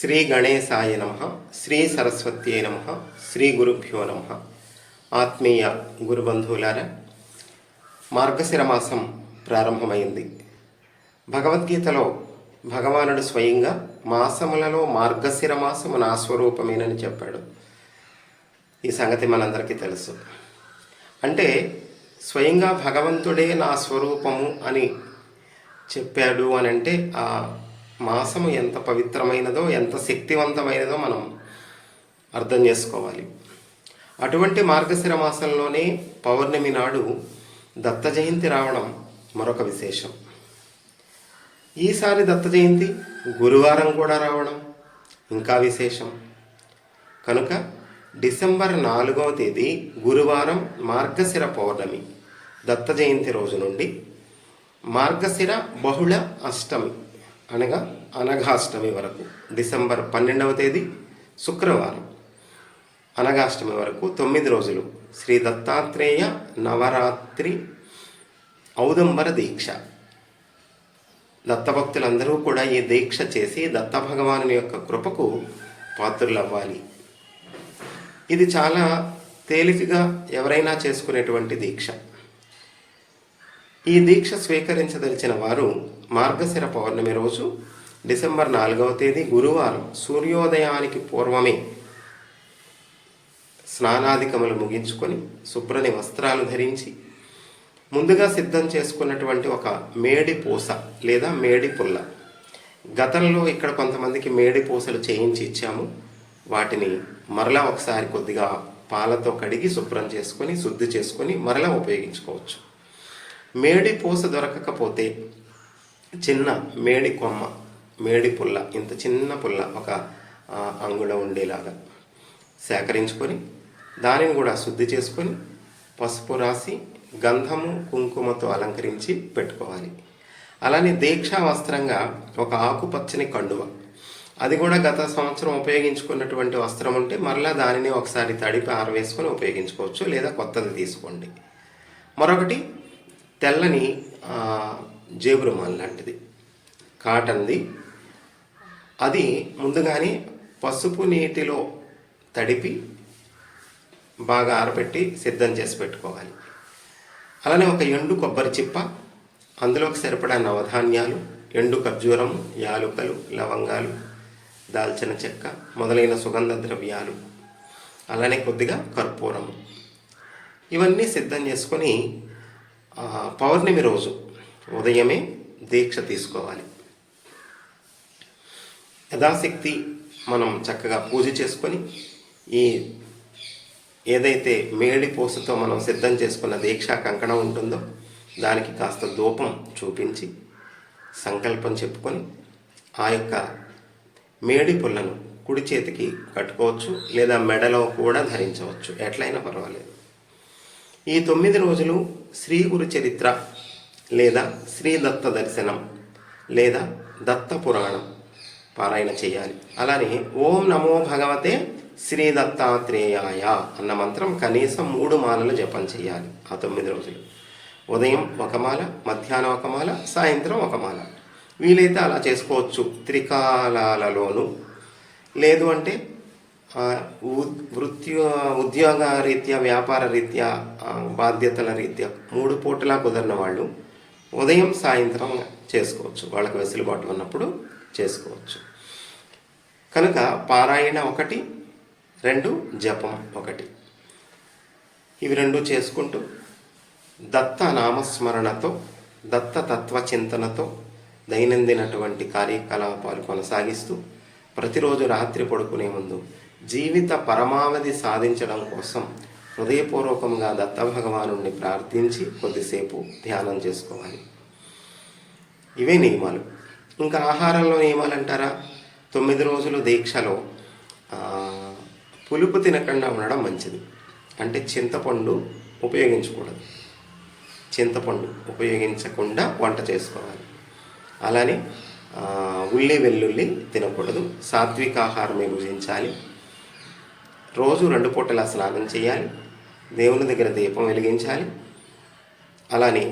శ్రీ గణేశాయ నమ శ్రీ సరస్వత్యై నమ శ్రీ గురుభ్యో నమ ఆత్మీయ గురుబంధువులారా మార్గశిర మాసం ప్రారంభమైంది. భగవద్గీతలో భగవానుడు స్వయంగా మాసములలో మార్గశిర మాసము నా స్వరూపమేనని చెప్పాడు. ఈ సంగతి మనందరికీ తెలుసు. అంటే స్వయంగా భగవంతుడే నా స్వరూపము అని చెప్పాడు అని అంటే ఆ మాసము ఎంత పవిత్రమైనదో ఎంత శక్తివంతమైనదో మనం అర్థం చేసుకోవాలి. అటువంటి మార్గశిర మాసంలోనే పౌర్ణమి నాడు దత్త జయంతి రావడం మరొక విశేషం. ఈసారి దత్త జయంతి గురువారం కూడా రావడం ఇంకా విశేషం. కనుక డిసెంబర్ నాలుగవ తేదీ గురువారం మార్గశిర పౌర్ణమి దత్త జయంతి రోజు నుండి మార్గశిర బహుళ అష్టమి. అనగా అనఘాష్టమి వరకు డిసెంబర్ పన్నెండవ తేదీ శుక్రవారం. అనగాష్టమి వరకు తొమ్మిది రోజులు శ్రీ దత్తాత్రేయ నవరాత్రి ఔదంబర దీక్ష. దత్తభక్తులందరూ కూడా ఈ దీక్ష చేసి దత్త భగవానుని యొక్క కృపకు పాత్రులవ్వాలి. ఇది చాలా తేలికగా ఎవరైనా చేసుకునేటువంటి దీక్ష. ఈ దీక్ష స్వీకరించదలిచిన వారు మార్గశిర పౌర్ణమి రోజు డిసెంబర్ నాలుగవ తేదీ గురువారం సూర్యోదయానికి పూర్వమే స్నానాధికములు ముగించుకొని శుభ్రని వస్త్రాలు ధరించి ముందుగా సిద్ధం చేసుకున్నటువంటి ఒక మేడి పూస లేదా మేడి పుల్ల. గతంలో ఇక్కడ కొంతమందికి మేడి పూసలు చేయించి ఇచ్చాము. వాటిని మరలా ఒకసారి కొద్దిగా పాలతో కడిగి శుభ్రం చేసుకొని శుద్ధి చేసుకొని మరలా ఉపయోగించుకోవచ్చు. మేడి పూస దొరకకపోతే చిన్న మేడి కొమ్మ మేడి పుల్ల ఇంత చిన్న పుల్ల ఒక అంగుళం ఉండేలాగా సేకరించుకొని దానిని కూడా శుద్ధి చేసుకొని పసుపు రాసి గంధము కుంకుమతో అలంకరించి పెట్టుకోవాలి. అలానే దీక్షా వస్త్రంగా ఒక ఆకుపచ్చని కండువ. అది కూడా గత సంవత్సరం ఉపయోగించుకున్నటువంటి వస్త్రం ఉంటే మరలా దానిని ఒకసారి తడిపి ఆరవేసుకొని ఉపయోగించుకోవచ్చు లేదా కొత్తది తీసుకోండి. మరొకటి తెల్లని జేబు రుమాల్ లాంటిది. కాటన్ది. అది ముందుగానే పసుపు నీటిలో తడిపి బాగా ఆరబెట్టి సిద్ధం చేసి పెట్టుకోవాలి. అలానే ఒక ఎండు కొబ్బరి చిప్ప అందులోకి సరిపడా నవధాన్యాలు ఎండు ఖర్జూరం యాలుకలు లవంగాలు దాల్చిన చెక్క మొదలైన సుగంధ ద్రవ్యాలు అలానే కొద్దిగా కర్పూరం ఇవన్నీ సిద్ధం చేసుకొని పౌర్ణమి రోజు ఉదయమే దీక్ష తీసుకోవాలి. యథాశక్తి మనం చక్కగా పూజ చేసుకొని ఈ ఏదైతే మేడి పూసతో మనం సిద్ధం చేసుకున్న దీక్షా కంకణం ఉంటుందో దానికి కాస్త ధూపం చూపించి సంకల్పం చెప్పుకొని ఆ యొక్క మేడి పుల్లను కుడి చేతికి కట్టుకోవచ్చు లేదా మెడలో కూడా ధరించవచ్చు. ఎట్లయినా పర్వాలేదు. ఈ తొమ్మిది రోజులు శ్రీ గురు చరిత్ర లేదా శ్రీ దత్త దర్శనం లేదా దత్త పురాణం పారాయణ చేయాలి. అలానే ఓం నమో భగవతే శ్రీ దత్తాత్రేయాయ అన్న మంత్రం కనీసం మూడు మాలలు జపం చేయాలి ఆ తొమ్మిది రోజులు. ఉదయం ఒక మాల మధ్యాహ్నం ఒక మాల సాయంత్రం ఒక మాల. వీలైతే అలా చేసుకోవచ్చు. త్రికాలాలలోనూ. లేదు అంటే వృత్తి ఉద్యోగ రీత్యా వ్యాపార రీత్యా బాధ్యతల రీత్యా మూడు పూటలా కుదిరిన వాళ్ళు ఉదయం సాయంత్రం చేసుకోవచ్చు. వాళ్ళకి వెసులుబాటు ఉన్నప్పుడు చేసుకోవచ్చు. కనుక పారాయణ ఒకటి రెండు జపం ఒకటి. ఇవి రెండు చేసుకుంటూ దత్త నామస్మరణతో దత్త తత్వ చింతనతో దైనందినటువంటి కార్యకలాపాలు కొనసాగిస్తూ ప్రతిరోజు రాత్రి పడుకునే ముందు జీవిత పరమావధి సాధించడం కోసం హృదయపూర్వకంగా దత్త భగవాను ప్రార్థించి కొద్దిసేపు ధ్యానం చేసుకోవాలి. ఇవే నియమాలు. ఇంకా ఆహారంలో నియమాలు అంటారా? తొమ్మిది రోజులు దీక్షలో పులుపు తినకుండా ఉండడం మంచిది. అంటే చింతపండు ఉపయోగించకూడదు. చింతపండు ఉపయోగించకుండా వంట చేసుకోవాలి. అలానే ఉల్లి వెల్లుల్లి తినకూడదు. సాత్విక ఆహారమే భుజించాలి. రోజు రెండు పూటలా స్నానం చేయాలి. దేవుని దగ్గర దీపం వెలిగించాలి. అలానే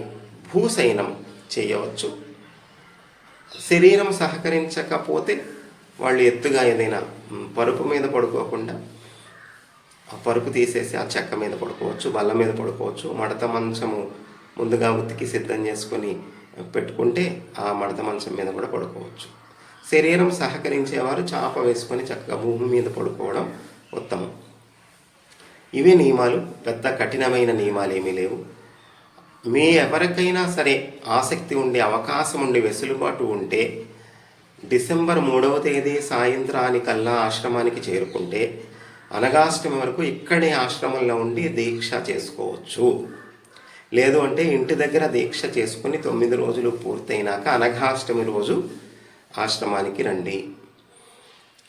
భూసైనం చేయవచ్చు. శరీరం సహకరించకపోతే వాళ్ళు ఎత్తుగా ఏదైనా పరుపు మీద పడుకోకుండా ఆ పరుపు తీసేసి ఆ చెక్క మీద పడుకోవచ్చు బల్ల మీద పడుకోవచ్చు మడత మంచము ముందుగా ఉతికి సిద్ధం చేసుకొని పెట్టుకుంటే ఆ మడత మంచం మీద కూడా పడుకోవచ్చు. శరీరం సహకరించేవారు చాప వేసుకొని చక్కగా భూమి మీద పడుకోవడం ఉత్తమం. ఇవే నియమాలు పెద్ద కఠినమైన నియమాలు ఏమీ లేవు. మీ ఎవరికైనా సరే ఆసక్తి ఉండే అవకాశం ఉండే వెసులుబాటు ఉంటే డిసెంబర్ మూడవ తేదీ సాయంత్రానికల్లా ఆశ్రమానికి చేరుకుంటే అనగాష్టమి వరకు ఇక్కడే ఆశ్రమంలో ఉండి దీక్ష చేసుకోవచ్చు. లేదు అంటే ఇంటి దగ్గర దీక్ష చేసుకుని తొమ్మిది రోజులు పూర్తయినాక అనఘాష్టమి రోజు ఆశ్రమానికి రండి.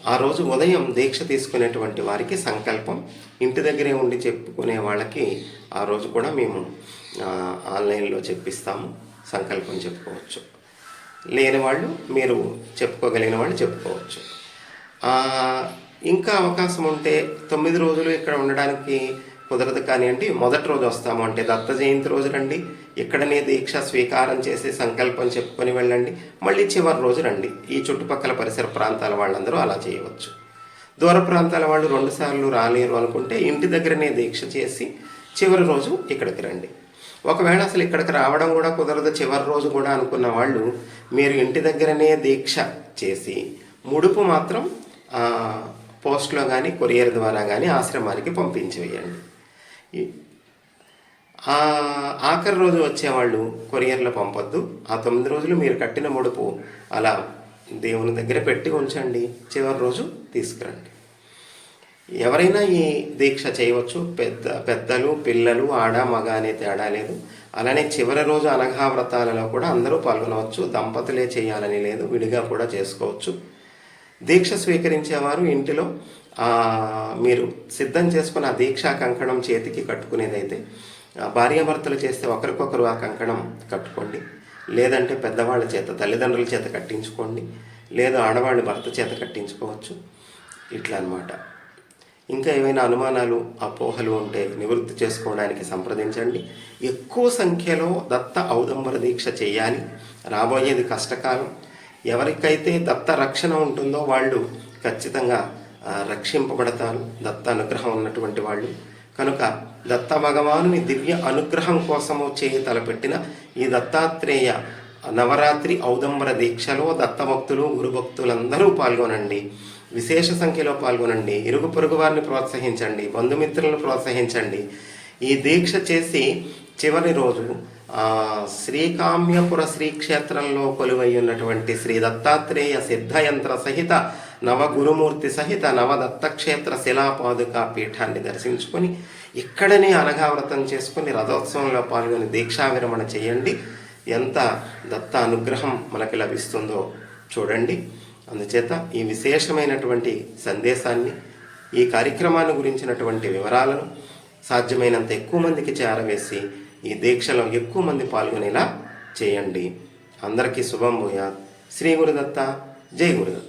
ఆ రోజు ఉదయం దీక్ష తీసుకునేటువంటి వారికి సంకల్పం ఇంటి దగ్గరే ఉండి చెప్పుకునే వాళ్ళకి ఆ రోజు కూడా మేము ఆన్లైన్లో చెప్పిస్తాము సంకల్పం చెప్పుకోవచ్చు. లేని వాళ్ళు మీరు చెప్పుకోగలిగిన వాళ్ళు చెప్పుకోవచ్చు. ఇంకా అవకాశం ఉంటే తొమ్మిది రోజులు ఇక్కడ ఉండడానికి కుదరదు కానివ్వండి మొదటి రోజు వస్తాము అంటే దత్త జయంతి రోజు రండి ఇక్కడనే దీక్ష స్వీకారం చేసి సంకల్పం చెప్పుకొని వెళ్ళండి. మళ్ళీ చివరి రోజు రండి. ఈ చుట్టుపక్కల పరిసర ప్రాంతాల వాళ్ళందరూ అలా చేయవచ్చు. దూర ప్రాంతాల వాళ్ళు రెండుసార్లు రాలేరు అనుకుంటే ఇంటి దగ్గరనే దీక్ష చేసి చివరి రోజు ఇక్కడికి రండి. ఒకవేళ అసలు ఇక్కడికి రావడం కూడా కుదరదు చివరి రోజు కూడా అనుకున్న వాళ్ళు మీరు ఇంటి దగ్గరనే దీక్ష చేసి ముడుపు మాత్రం పోస్ట్లో కానీ కొరియర్ ద్వారా కానీ ఆశ్రమానికి పంపించి వేయండి. ఆ ఆఖరి రోజు వచ్చేవాళ్ళు కొరియర్లో పంపొద్దు. ఆ తొమ్మిది రోజులు మీరు కట్టిన ముడుపు అలా దేవుని దగ్గర పెట్టి ఉంచండి. చివరి రోజు తీసుకురండి. ఎవరైనా ఈ దీక్ష చేయవచ్చు. పెద్ద పెద్దలు పిల్లలు ఆడ మగ అనే తేడా లేదు. అలానే చివరి రోజు అనఘా వ్రతాలలో కూడా అందరూ పాల్గొనవచ్చు. దంపతులే చేయాలని లేదు. విడిగా కూడా చేసుకోవచ్చు. దీక్ష స్వీకరించేవారు ఇంటిలో మీరు సిద్ధం చేసుకున్న దీక్షా కంకణం చేతికి కట్టుకునేదైతే ఆ, భార్యాభర్తలు చేస్తే ఒకరికొకరు ఆ కంకణం కట్టుకోండి. లేదంటే పెద్దవాళ్ళ చేత తల్లిదండ్రుల చేత కట్టించుకోండి. లేదా ఆడవాళ్ళు భర్త చేత కట్టించుకోవచ్చు. ఇట్లా అన్నమాట ఇంకా ఏవైనా అనుమానాలు అపోహలు ఉంటే నివృత్తి చేసుకోవడానికి సంప్రదించండి. ఎక్కువ సంఖ్యలో దత్త ఔదంబర దీక్ష చేయాలి. రాబోయేది కష్టకాలం. ఎవరికైతే దత్త రక్షణ ఉంటుందో వాళ్ళు ఖచ్చితంగా రక్షింపబడతారు. దత్త అనుగ్రహం ఉన్నటువంటి వాళ్ళు. కనుక దత్త భగవానుని దివ్య అనుగ్రహం కోసము చేయి తలపెట్టిన ఈ దత్తాత్రేయ నవరాత్రి ఔదంబర దీక్షలో దత్తభక్తులు గురుభక్తులందరూ పాల్గొనండి. విశేష సంఖ్యలో పాల్గొనండి. ఇరుగు పొరుగు వారిని ప్రోత్సహించండి. బంధుమిత్రులను ప్రోత్సహించండి. ఈ దీక్ష చేసి చివరి రోజు శ్రీకామ్యపుర శ్రీక్షేత్రంలో కొలువై ఉన్నటువంటి శ్రీ దత్తాత్రేయ సిద్ధయంత్ర సహిత నవ గురుమూర్తి సహిత నవదత్తక్షేత్ర శిలాపాదుక పీఠాన్ని దర్శించుకొని ఇక్కడనే అనఘావ్రతం చేసుకుని రథోత్సవంలో పాల్గొని దీక్షా విరమణ చేయండి. ఎంత దత్త అనుగ్రహం మనకి లభిస్తుందో చూడండి. అందుచేత ఈ విశేషమైనటువంటి సందేశాన్ని ఈ కార్యక్రమాన్ని గురించినటువంటి వివరాలను సాధ్యమైనంత ఎక్కువ మందికి చేరవేసి ఈ దీక్షలో ఎక్కువ మంది పాల్గొనేలా చేయండి. అందరికీ శుభం భూయాత్. శ్రీ గురుదత్త జై గురుదత్త.